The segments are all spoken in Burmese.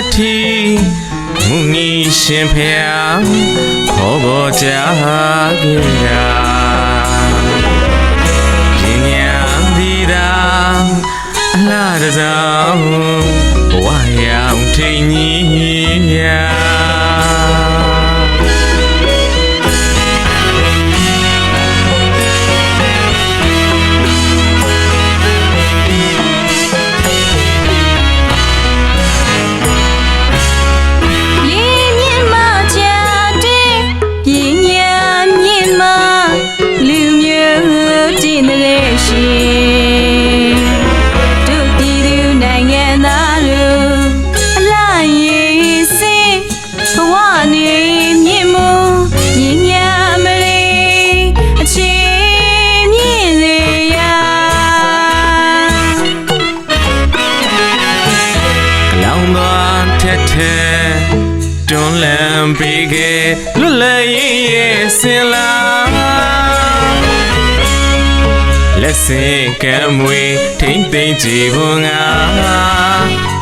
နှစ်ထီမူနီရှင်ဖျားခေါ်ပေါ်ကြခဲ့ရာပညာသီတာအလားတစောင်းဘဝရောင်ထိန်ကြီးရာ ထက်ထက်တွန်းလန်းပေးခဲ့လွတ်လပ်ရေးရဲ့စင်လာလက်စင်ကံမွေထိမ့်သိမ့်ကြည်ဖို့ငါ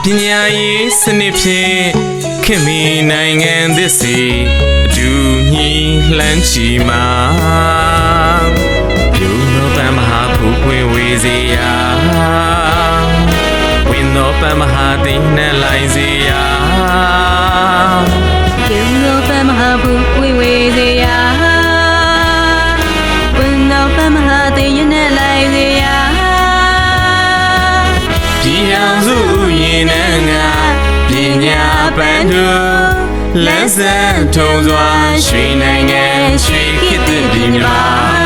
ပညာရေးစနစ်ဖြင့်ခင်မီနိုင်ငံသစ်စီအတူညီလှမ်းချီမှာပြုလို့ပန်းမဟာဖူးပွင့်ဝေစေရာဝင်း သောပမဟာသိနဲ့လိုက်စေရာပြုလို့ပမဟာဘူးဝေဝေစေရာဝင်းတော့ပမဟာသေးရနဲ့လိုက်စေရာပြည်အောင်စုရင်နဲ့ငါပညာပန်းတို့လက်စံထုံစွာရွှေနိုင်ငံရွှေခေတ်သစ်ပြည်မြာ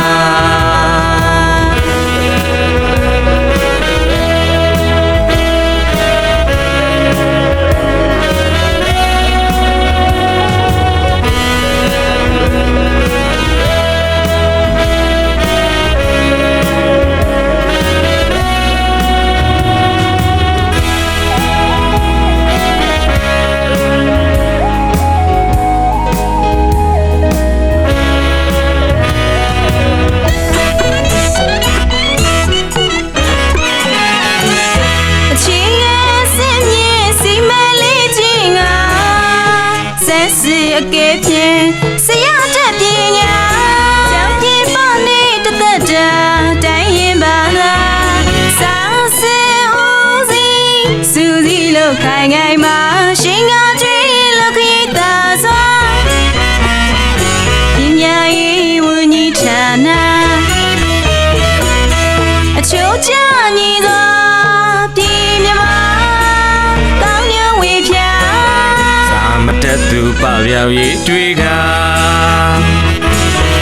တက်သူပပြောင်ရေးတွေ့က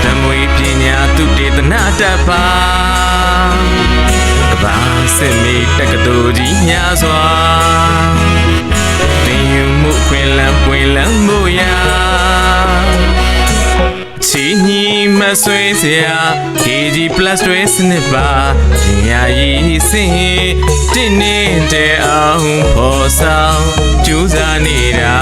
ဓမွေပညာသူတေသနာတတ်ပါကဘာစစ်မီတက္ကသိုလ်ကြီးများစွာသင်ယူမှုခွင်လန်းပွင့်လန်းမှုရာချီညီ မဆွေးစရာ KG plus တွေစနစ်ပါပညာရေးစင်တင်းနေတဲ့အောင်ဖော်ဆောင်ကြိုးစားနေတာ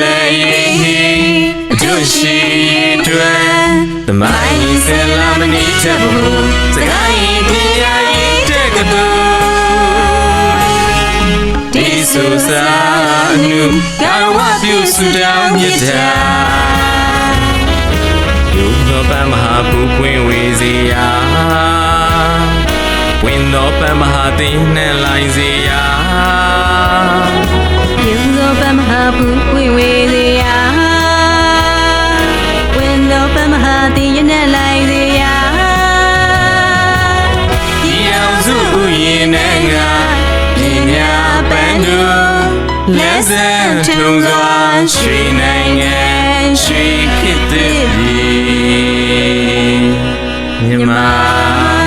လူလွတ်လပ်ရေးအကျိုးရှိတွေ့သမိုင်းဆယ်လာမနေချက်ဘူးစကိုင်းပညာရေးတက်ကတူဒီဆိုစာနုကာဝပြုစုတောင်းမြတ်တာယုံသောပမဟာပူပွင့်ဝေစီယာဝင်းသောပမဟာသိနှံလိုက်စေ လက်စံထုံစွာရွှေနိုင်ငံရွှေခေတ်တည်းမြန်မာ